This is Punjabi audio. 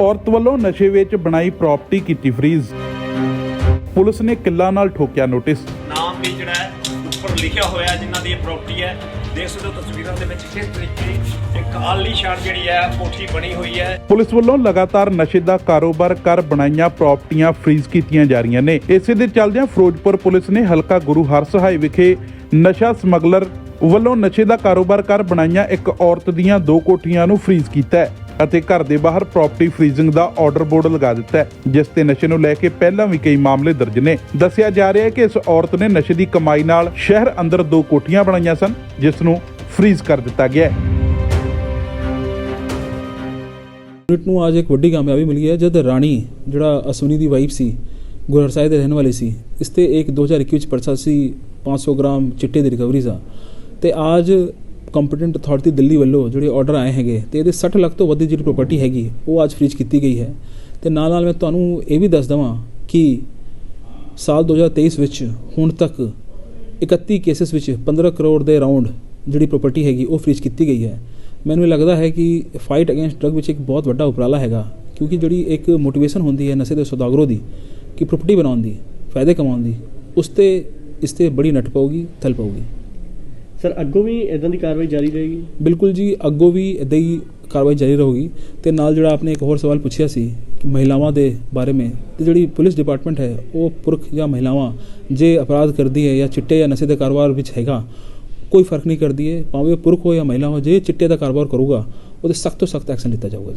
ਔਰਤ ਵੱਲੋਂ ਨਸ਼ੇ ਵਿੱਚ ਬਣਾਈ ਪ੍ਰਾਪਰਟੀ ਕੀਤੀ ਫਰੀਜ਼। ਪੁਲਿਸ ਨੇ ਕਿੱਲਾ ਨਾਲ ਠੋਕਿਆ ਨੋਟਿਸ। ਨਾਮ ਵੀ ਜਿਹੜਾ ਹੈ ਉੱਪਰ ਲਿਖਿਆ ਹੋਇਆ ਜਿਨ੍ਹਾਂ ਦੀ ਇਹ ਪ੍ਰਾਪਰਟੀ ਹੈ। ਦੇਖ ਸਕਦੇ ਹੋ ਤਸਵੀਰਾਂ ਦੇ ਵਿੱਚ ਕਿਸ ਤਰੀਕੇ ਇੱਕ ਆਲੀਸ਼ਾਨ ਜਿਹੜੀ ਹੈ ਕੋਠੀ ਬਣੀ ਹੋਈ ਹੈ। ਪੁਲਿਸ ਵੱਲੋਂ ਲਗਾਤਾਰ ਨਸ਼ੇ ਦਾ ਕਾਰੋਬਾਰ ਕਰ ਬਣਾਈਆਂ ਪ੍ਰਾਪਰਟੀਆਂ ਫਰੀਜ਼ ਕੀਤੀਆਂ ਜਾ ਰਹੀਆਂ ਨੇ। ਇਸੇ ਦੇ ਚੱਲਦਿਆਂ ਫਿਰੋਜ਼ਪੁਰ ਪੁਲਿਸ ਨੇ ਹਲਕਾ ਗੁਰੂ ਹਰਸਹਾਏ ਵਿਖੇ ਨਸ਼ਾ ਸਮਗਲਰ ਵੱਲੋਂ ਨਸ਼ੇ ਦਾ ਕਾਰੋਬਾਰ ਕਰ ਬਣਾਈਆਂ ਇੱਕ ਔਰਤ ਦੀਆਂ ਦੋ ਕੋਠੀਆਂ ਨੂੰ ਫਰੀਜ਼ ਕੀਤਾ ਹੈ। ਅਤੇ ਘਰ ਦੇ ਬਾਹਰ ਪ੍ਰਾਪਰਟੀ ਫਰੀਜ਼ਿੰਗ ਦਾ ਆਰਡਰ ਬੋਰਡ ਲਗਾ ਦਿੱਤਾ ਹੈ, ਜਿਸ ਤੇ ਨਸ਼ੇ ਨੂੰ ਲੈ ਕੇ ਪਹਿਲਾਂ ਵੀ ਕਈ ਮਾਮਲੇ ਦਰਜ ਨੇ। ਦੱਸਿਆ ਜਾ ਰਿਹਾ ਹੈ ਕਿ ਇਸ ਔਰਤ ਨੇ ਨਸ਼ੇ ਦੀ ਕਮਾਈ ਨਾਲ ਸ਼ਹਿਰ ਅੰਦਰ ਦੋ ਕੋਠੀਆਂ ਬਣਾਈਆਂ ਸਨ, ਜਿਸ ਨੂੰ ਫਰੀਜ਼ ਕਰ ਦਿੱਤਾ ਗਿਆ ਹੈ। ਯੂਨਿਟ ਨੂੰ ਅੱਜ ਇੱਕ ਵੱਡੀ ਕਾਮਯਾਬੀ ਮਿਲੀ ਹੈ, ਜਦ ਰਾਣੀ, ਜਿਹੜਾ ਅਸਵਨੀ ਦੀ ਵਾਈਫ ਸੀ ਗੁਰਹਰਸਾਏ ਦੇ ਰਹਿਣ ਵਾਲੀ ਸੀ, ਇਸ ਤੇ ਇੱਕ 2021 ਵਿੱਚ ਪਰਚਾ ਸੀ 500 ਗ੍ਰਾਮ ਚਿੱਟੇ ਦੀ ਰਿਕਵਰੀ ਦਾ। ਤੇ ਅੱਜ ਕੰਪੀਟੈਂਟ ਅਥਾਰਟੀ ਦਿੱਲੀ ਵੱਲੋਂ ਜਿਹੜੇ ਆਰਡਰ ਆਏ ਹੈਗੇ, ਤੇ ਇਹਦੇ 60 ਲੱਖ ਤੋਂ ਵੱਧ ਦੀ ਜਿਹੜੀ ਪ੍ਰਾਪਰਟੀ ਹੈਗੀ, ਉਹ ਅੱਜ ਫ੍ਰੀਜ ਕੀਤੀ ਗਈ ਹੈ। ਤੇ ਨਾਲ ਨਾਲ ਮੈਂ ਤੁਹਾਨੂੰ ਇਹ ਵੀ ਦੱਸ ਦਵਾਂ ਕਿ ਸਾਲ 2023 ਵਿੱਚ ਹੁਣ ਤੱਕ 31 ਕੇਸਸ ਵਿੱਚ 15 ਕਰੋੜ ਦੇ ਅਰਾਊਂਡ ਜਿਹੜੀ ਪ੍ਰਾਪਰਟੀ ਹੈਗੀ, ਉਹ ਫ੍ਰੀਜ ਕੀਤੀ ਗਈ ਹੈ। ਮੈਨੂੰ ਇਹ ਲੱਗਦਾ ਹੈ ਕਿ ਫਾਈਟ ਅਗੇਂਸਟ ਡਰਗ ਵਿੱਚ ਇੱਕ ਬਹੁਤ ਵੱਡਾ ਉਪਰਾਲਾ ਹੈਗਾ, ਕਿਉਂਕਿ ਜਿਹੜੀ ਇੱਕ ਮੋਟੀਵੇਸ਼ਨ ਹੁੰਦੀ ਹੈ ਨਸ਼ੇ ਦੇ ਸੌਦਾਗਰੋ ਦੀ, ਕਿ ਪ੍ਰਾਪਰਟੀ ਬਣਾਉਣ ਦੀ, ਫਾਇਦੇ ਕਮਾਉਣ ਦੀ, ਉਸ ਤੇ, ਇਸ ਤੇ ਬੜੀ ਨੱਟ ਪਊਗੀ, ਥਲ ਪਊਗੀ। ਸਰ, ਅੱਗੋਂ ਵੀ ਇਦਾਂ ਦੀ ਕਾਰਵਾਈ ਜਾਰੀ ਰਹੇਗੀ? ਬਿਲਕੁਲ ਜੀ, ਅੱਗੋਂ ਵੀ ਇਦਾਂ ਹੀ ਕਾਰਵਾਈ ਜਾਰੀ ਰਹੂਗੀ। ਤੇ ਨਾਲ ਜਿਹੜਾ ਆਪਨੇ ਇੱਕ ਹੋਰ ਸਵਾਲ ਪੁੱਛਿਆ ਸੀ ਕਿ ਮਹਿਲਾਵਾਂ ਦੇ ਬਾਰੇ में ਤੇ ਜਿਹੜੀ ਪੁਲਿਸ ਡਿਪਾਰਟਮੈਂਟ ਹੈ, ਉਹ ਪੁਰਖ ਜਾਂ ਮਹਿਲਾਵਾਂ ਜੇ ਅਪਰਾਧ ਕਰਦੀ ਹੈ ਜਾਂ ਚਿੱਟੇ ਜਾਂ ਨਸ਼ੇ ਦੇ ਕਾਰੋਬਾਰ ਵਿੱਚ ਹੈਗਾ, ਕੋਈ ਫ਼ਰਕ ਨਹੀਂ ਕਰਦੀ ਹੈ। ਭਾਵੇਂ ਉਹ ਪੁਰਖ ਹੋ ਜਾਂ ਮਹਿਲਾ ਹੋ ਜੇ ਚਿੱਟੇ ਦਾ ਕਾਰੋਬਾਰ ਕਰੂਗਾ, ਉਹਦੇ ਸਖਤ ਤੋਂ ਸਖਤ ਐਕਸ਼ਨ ਲਿੱਤਾ ਜਾਊਗਾ